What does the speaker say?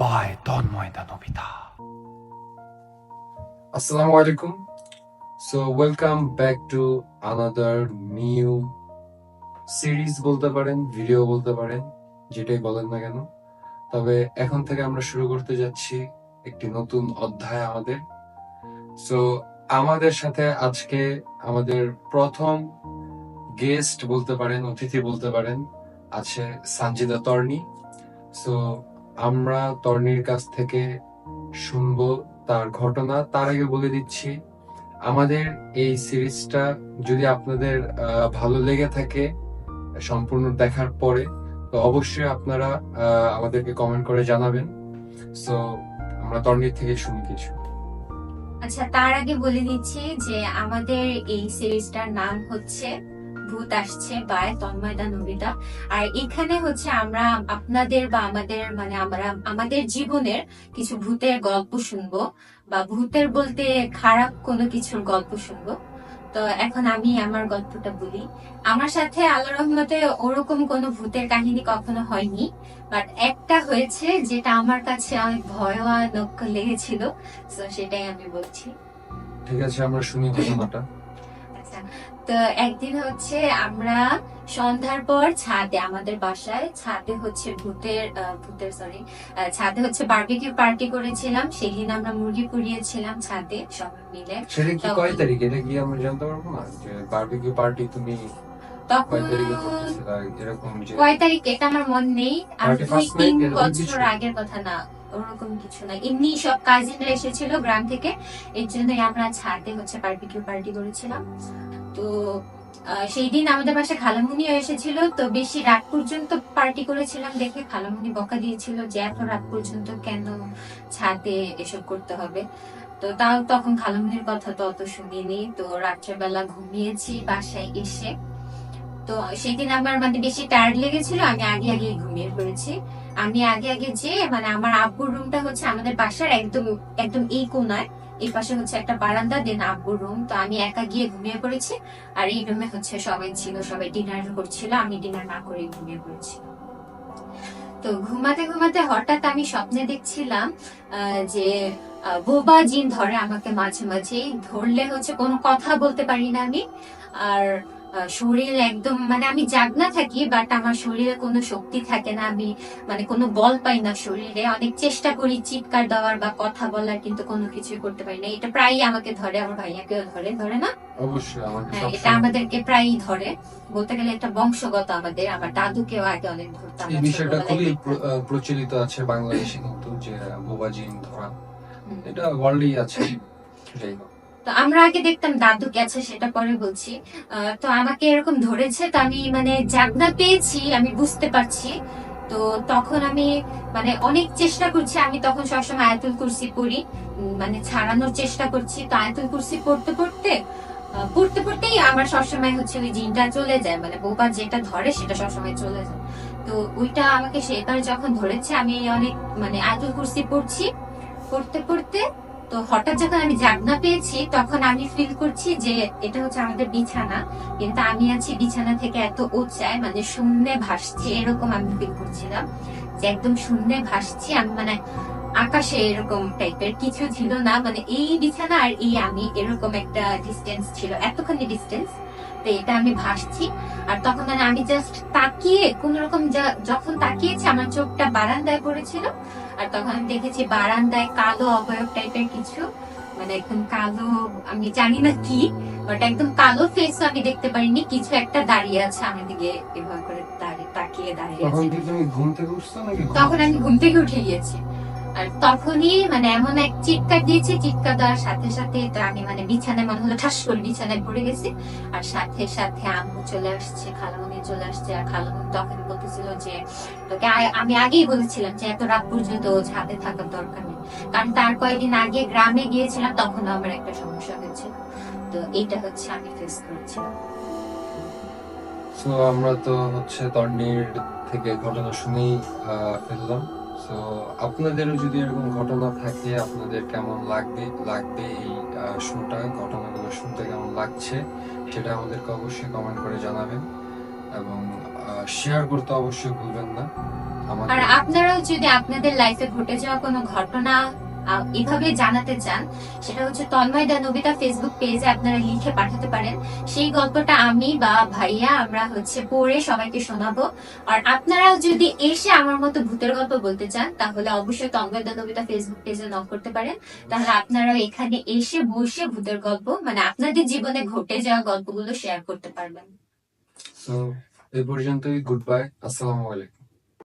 by Tanmoy Nabita Assalamu alaikum. So, welcome back to another new series বলতে পারেন video বলতে পারেন, যেটাই বলেন না কেন। তবে এখন থেকে আমরা শুরু করতে যাচ্ছি একটি নতুন অধ্যায় আমাদের। সো আমাদের সাথে আজকে আমাদের প্রথম গেস্ট বলতে পারেন, অতিথি বলতে পারেন, আছে সানজিদা তর্নি। সো আমরা তর্ণীর কাছ থেকে শুনব তার ঘটনা। তার আগে বলে দিচ্ছি, আমাদের এই সিরিজটা যদি আপনাদের ভালো লেগে থাকে সম্পূর্ণ দেখার পরে, তো অবশ্যই আপনারা আমাদেরকে কমেন্ট করে জানাবেন। সো আমরা তর্ণীর থেকে শুনি কিছু। আচ্ছা তার আগে বলে দিচ্ছি যে আমাদের এই সিরিজটার নাম হচ্ছে ভূত আসছে বাই তন্ময়দা নবিতা আর এখানে হচ্ছে আমরা আপনাদের বা আমাদের মানে আমরা আমাদের জীবনের কিছু ভূতের গল্প শুনব বা ভূতের বলতে খারাপ কোনো কিছুর গল্প শুনব। তো এখন আমি আমার গল্পটা বলি। আমার সাথে আল্লাহ রহমতে ওরকম কোনো ভূতের কাহিনী কখনো হয়নি বাট একটা হয়েছে যেটা আমার কাছে অনেক ভয়ানক লেগেছিল তো সেটাই আমি বলছি। ঠিক আছে আমরা শুনি ঘটনাটা। আচ্ছা তো একদিন হচ্ছে আমরা সন্ধ্যার পর ছাদে আমাদের বাসায় ছাদে হচ্ছে ভূতের ভূতের সরি ছাদে হচ্ছে বারবিকিউ পার্টি করেছিলাম। সেদিন আমরা মুরগি পুড়িয়েছিলাম ছাদে সবাই মিলে। সেটা কি কয় তারিখ? এটা কি আমরা জানতে পারব না? যে বারবিকিউ পার্টি তুমি তখন কয় তারিখে? এটা আমার মন নেই। আর দুই তিন বছর আগের কথা না। ওরকম কিছু না। এমনি সব কাজিনরা এসেছিল গ্রাম থেকে। এর জন্যই আমরা ছাদে হচ্ছে বারবিকিউ পার্টি করেছিলাম। তো সেই দিন আমাদের পাশে খালামুনিও এসেছিল। তো বেশি রাত পর্যন্ত পার্টি করেছিলাম দেখে খালামুনি বকা দিয়েছিল যে, এত রাত পর্যন্ত কেন ছাদে এসব করতে হবে? তো তাও তখন খালামুনির কথা তো অত শুনিনি। তো রাত্রেবেলা ঘুমিয়েছি বাসায় এসে। তো সেদিন আমার মানে বেশি টায়ার্ড লেগেছিল, আমি আগে আগে ঘুমিয়ে পড়েছি। আমি আগে আগে যে মানে আমার আব্বুর রুমটা হচ্ছে আমাদের বাসার একদম একদম এই কোনায়। এই পাশে হচ্ছে একটা বারান্দা দেন আব্বুর রুম তো আমি একা গিয়ে ঘুমিয়ে পড়েছি। আর এই রুমে হচ্ছে সবাই ছিল, সবাই ডিনার করছিল, আমি ডিনার না করে ঘুমিয়ে পড়েছি। তো ঘুমাতে ঘুমাতে হঠাৎ আমি স্বপ্নে দেখছিলাম যে বোবা জিন ধরে আমাকে মাঝে মাঝে ধরলে হচ্ছে কোনো কথা বলতে পারি না আমি। আর শরীর একদম মানে আমি জাগনা থাকি বাট আমার শরীরে কোনো শক্তি থাকে না আমি মানে কোনো বল পাই না শরীরে। অনেক চেষ্টা করি চিৎকার দেওয়ার বা কথা বলার কিন্তু কোনো কিছু করতে পারি না। এটা প্রায়ই আমাকে ধরে আমার ভাইয়াকেও ধরে ধরে না? অবশ্যই হ্যাঁ, এটা আমাদেরকে প্রায়ই ধরে। বলতে গেলে এটা বংশগত আমাদের আমার দাদুকেও আগে অনেক ধরতাম এই বিষয়টা খুবই প্রচলিত আছে বাংলাদেশে কিন্তু যে বোবাজিন ধরা। এটা ওয়ার্ল্ডই আছে যাই হোক। তো আমরা আগে দেখতাম দাদু গেছে, সেটা পরে বলছি। তো আমাকে এরকম ধরেছে, তো আমি মানে জাগনা পেয়েছি, আমি বুঝতে পারছি। তো তখন আমি মানে অনেক চেষ্টা করছি, আমি তখন সবসময় আয়াতুল কুরসি পড়ি মানে ছাড়ানোর চেষ্টা করছি। তো আয়াতুল কুরসি পড়তে পড়তে পড়তে পড়তেই আমার সবসময় হচ্ছে ওই জিনটা চলে যায়। মানে বোবা যেটা ধরে, সেটা সবসময় চলে যায়। তো ওইটা আমাকে সেবার যখন ধরেছে, আমি অনেক মানে আয়াতুল কুরসি পড়ছি। পড়তে পড়তে তো হঠাৎ যখন আমি জাগনা পেয়েছি, তখন আমি ফিল করছি যে এটা হচ্ছে আমাদের বিছানা। কিন্তু আমি আছি বিছানা থেকে এত উচ্চায় মানে শূন্যে ভাসছি, এরকম আমি ফিল করছিলাম যে একদম শূন্যে ভাসছি। আমি মানে আকাশে এরকম টাইপের কিছু ছিল না মানে এই বিছানা আর এই আমি এরকম একটা ডিস্টেন্স ছিল, এতখানি ডিস্টেন্স তো এটা আমি ভাসছি। আর তখন মানে আমি জাস্ট তাকিয়ে কোন রকম যখন তাকিয়েছি আমার চোখটা বারান্দায় পড়েছিল। আর তখন আমি দেখেছি বারান্দায় কালো অবয়ব টাইপের কিছু মানে একদম কালো আমি জানি না কি বাট একদম কালো ফেস আমি দেখতে পারিনি। কিছু একটা দাঁড়িয়ে আছে আমার দিকে এভাবে করে দাঁড়িয়ে তাকিয়ে দাঁড়িয়ে আছে। তখন আমি ঘুম থেকে উঠে গিয়েছি। আর তখনই মানে এমন এক চিৎকার দিয়েছে, চিৎকার দেওয়ার সাথে সাথে তো আমি মানে বিছানায় মনে হলো ঠাস করে বিছানায় পড়ে গেছি। আর সাথে সাথে আম্মু চলে আসছে খালামুনি চলে আসছে, আর খালামুনি তখন বলতেছিল যে, তোকে আমি আগেই বলেছিলাম যে এত রাত পর্যন্ত ও ছাদে থাকার দরকার নেই। কারণ তার কয়েকদিন আগে গ্রামে গিয়েছিলাম তখন আমার একটা সমস্যা হয়েছিল। তো এটা হচ্ছে আমি ফেস করেছিলাম সো আমরা তো হচ্ছে তর্নির থেকে ঘটনা শুনেই ফেললাম। সো আপনাদেরও যদি এরকম ঘটনা থাকে, আপনাদের কেমন লাগবে লাগবে এই শোটা ঘটনাগুলো শুনতে কেমন লাগছে, সেটা আমাদেরকে অবশ্যই কমেন্ট করে জানাবেন। এবং শেয়ার করতে অবশ্যই ভুলবেন না। আর আপনারাও যদি আপনাদের লাইফে ঘটে যাওয়া কোনো ঘটনা এভাবে জানাতে চান, সেটা হচ্ছে তন্ময় দা নবিতা ফেসবুক পেজে আপনারা লিখে পাঠাতে পারেন। সেই গল্পটা আমি বা ভাইয়া আমরা হচ্ছে পড়ে সবাইকে শোনাবো। আর আপনারাও যদি এসে আমার মতো ভূতের গল্প বলতে চান, তাহলে অবশ্যই তন্ময় দা নবিতা ফেসবুক পেজে নক করতে পারেন। তাহলে আপনারাও এখানে এসে বসে ভূতের গল্প মানে আপনাদের জীবনে ঘটে যাওয়া গল্পগুলো শেয়ার করতে পারবেন। এই পর্যন্তই গুড বাই আসসালামু আলাইকুম।